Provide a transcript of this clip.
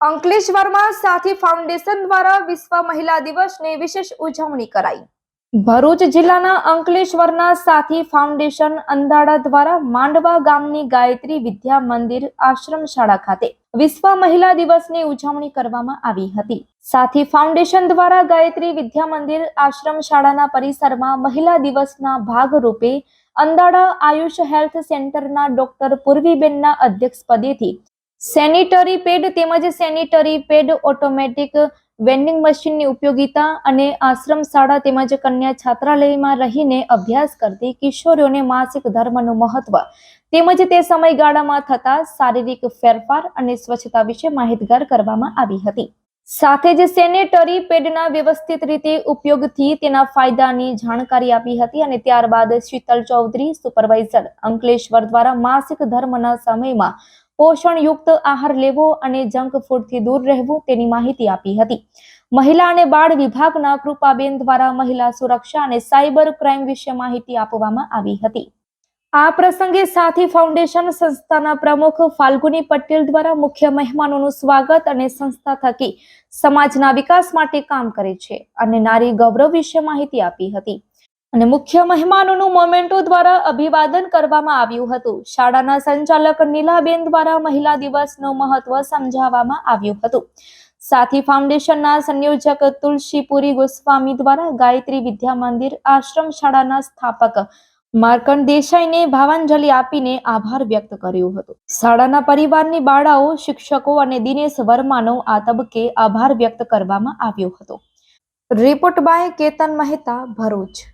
અંકલેશ્વરમાં સાથી ફાઉન્ડેશન દ્વારા વિશ્વ મહિલા દિવસની વિશેષ ઉજવણી કરાઈ. ભરૂચ જિલ્લાના અંકલેશ્વરના સાથી ફાઉન્ડેશન અંદાડા દ્વારા માંડવા ગામની ગાયત્રી વિદ્યા મંદિર આશ્રમ શાળા ખાતે વિશ્વ મહિલા દિવસની ઉજવણી કરવામાં આવી હતી. સાથી ફાઉન્ડેશન દ્વારા ગાયત્રી વિદ્યા મંદિર આશ્રમ શાળાના પરિસરમાં મહિલા દિવસના ભાગરૂપે અંદાડા આયુષ હેલ્થ સેન્ટરના ડોક્ટર પૂર્વીબેનના અધ્યક્ષપદેથી સેનિટરી પેડ તેમજ સેનિટરી પેડ ઓટોમેટિક વેન્ડિંગ મશીનની ઉપયોગિતા અને આશ્રમ શાળા તેમજ કન્યા છાત્રાલયમાં રહીને અભ્યાસ કરતી કિશોરીઓને માસિક ધર્મનું મહત્વ તેમજ તે સમયગાળામાં થતા શારીરિક ફેરફાર અને સ્વચ્છતા વિશે માહિતગાર કરવામાં આવી હતી. સાથે જ સેનેટરી પેડના વ્યવસ્થિત રીતે ઉપયોગથી તેના ફાયદાની જાણકારી આપી હતી અને ત્યારબાદ શીતલ ચૌધરી સુપરવાઇઝર અંકલેશ્વર દ્વારા માસિક ધર્મના સમયમાં પોષણયુક્ત આહાર લેવો અને જંક ફૂડથી દૂર રહેવું તેની માહિતી આપી હતી. મહિલા અને બાળ વિભાગના કૃપાબેન દ્વારા મહિલા સુરક્ષા અને સાયબર ક્રાઇમ વિશે માહિતી આપવામાં આવી હતી. આ પ્રસંગે સાથી ફાઉન્ડેશન સંસ્થાના પ્રમુખ ફાલ્ગુની પટેલ દ્વારા મુખ્ય મહેમાનોનું સ્વાગત અને સંસ્થા થકી સમાજના વિકાસ માટે કામ કરે છે અને નારી ગૌરવ વિશે માહિતી આપી હતી. અને મુખ્ય મહેમાનોનું મોમેન્ટો દ્વારા અભિવાદન કરવામાં આવ્યું હતું. શાળાના સંચાલક નીલાબેન દ્વારા મહિલા દિવસનું મહત્વ સમજાવવામાં આવ્યું હતું. સાથી ફાઉન્ડેશનના સંયોજક તુલસીપુરી ગોસ્વામી દ્વારા ગાયત્રી વિદ્યા મંદિર આશ્રમ શાળાના સ્થાપક માર્કંડ દેસાઈને ભાવાંજલિ આપીને આભાર વ્યક્ત કર્યો હતો. શાળાના પરિવારની બાળાઓ, શિક્ષકો અને દિનેશ વર્માનો આ તબક્કે આભાર વ્યક્ત કરવામાં આવ્યો હતો. Report by Ketan Mehta, Bharuch.